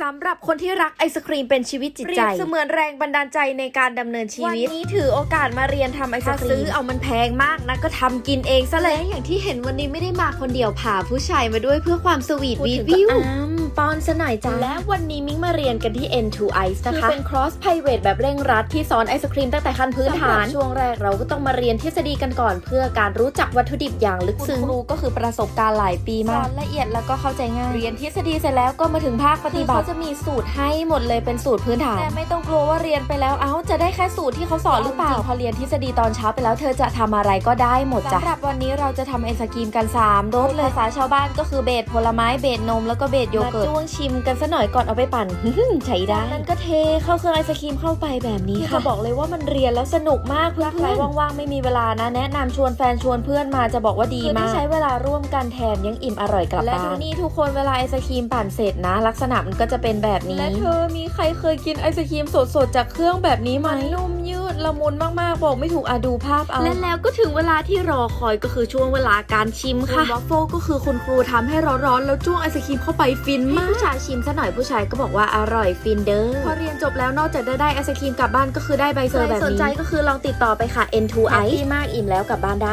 สำหรับคนที่รักไอศครีมเป็นชีวิตจิตใจเสมือนแรงบันดาลใจในการดำเนินชีวิต วันนี้ถือโอกาสมาเรียนทำไอศครีมซื้อเอามันแพงมากนะก็ทำกินเองซะเลยอย่างที่เห็นวันนี้ไม่ได้มาคนเดียวพาผู้ชายมาด้วยเพื่อความสวีทวีวิว ปอนสหน่อยจ้าและวันนี้มิ้งมาเรียนกันที่ N2 Ice นะคะคือเป็น cross private แบบเร่งรัดที่สอนไอศครีมตั้งแต่ขั้นพื้นฐานช่วงแรกเราก็ต้องมาเรียนทฤษฎีกันก่อน เพื่อการรู้จักวัตถุดิบอย่างลึกซึ้งครูก็คือประสบการณ์หลายปีมากสอนละเอียดแล้วก็เข้าใจง่ายเรียนทฤษฎีเสร็จแล้วก็มาถึงภาคปฏิบัติเขาจะมีสูตรให้หมดเลยเป็นสูตรพื้นฐานแต่ไม่ต้องกลัวว่าเรียนไปแล้วเอ้าจะได้แค่สูตรที่เขาสอนหรือเปล่าพอเรียนทฤษฎีตอนเช้าไปแล้วเธอจะทำอะไรก็ได้หมดจ้ะสำหรับวันนี้เราจะทำไอศกรีมกัน3รสเลยภาษาชาวบ้านก็คือเบสผลไม้เบสนมแล้วก็เบสโยเกิร์ตจ้วงชิมกันซะหน่อยก่อนเอาไปปั่นใช้ได้นั้นก็เทเข้าเครื่องไอศกรีมเข้าไปแบบนี้ค่ะจะบอกเลยว่ามันเรียนแล้วสนุกมากเพื่อนใครว่างๆไม่มีเวลานะแนะนำชวนแฟนชวนเพื่อนมาจะบอกว่าดีมากใช้เวลาร่วมกันแถมยังอิ่มอร่อยกลับบ้านและดูนี่ทุกคนเวลาไอศกรีมปั่นเสร็จนะ ลักษณะมันก็จะเป็นแบบนี้และเธอมีใครเคยกินไอศกรีมสดๆจากเครื่องแบบนี้ไหมนุ่มยืด ละมุนมากๆ บอกไม่ถูกอะดูภาพเอา และแล้วก็ถึงเวลาที่รอคอยก็คือช่วงเวลาการชิมค่ะวอฟเฟิลก็คือคุณครูทำให้ร้อนๆ แล้วจ้วงไอศกรีมเข้าไปฟินมากผู้ชายชิมซะหน่อยผู้ชายก็บอกว่าอร่อยฟินเด้อพอเรียนจบแล้วนอกจากได้ได้ไอศกรีมกลับบ้านก็คือได้ใบเซอร์แบบนี้สนใจก็คือลองติดต่อไปค่ะ N2 Ice มากอิ่มแล้วกลับบ้านได้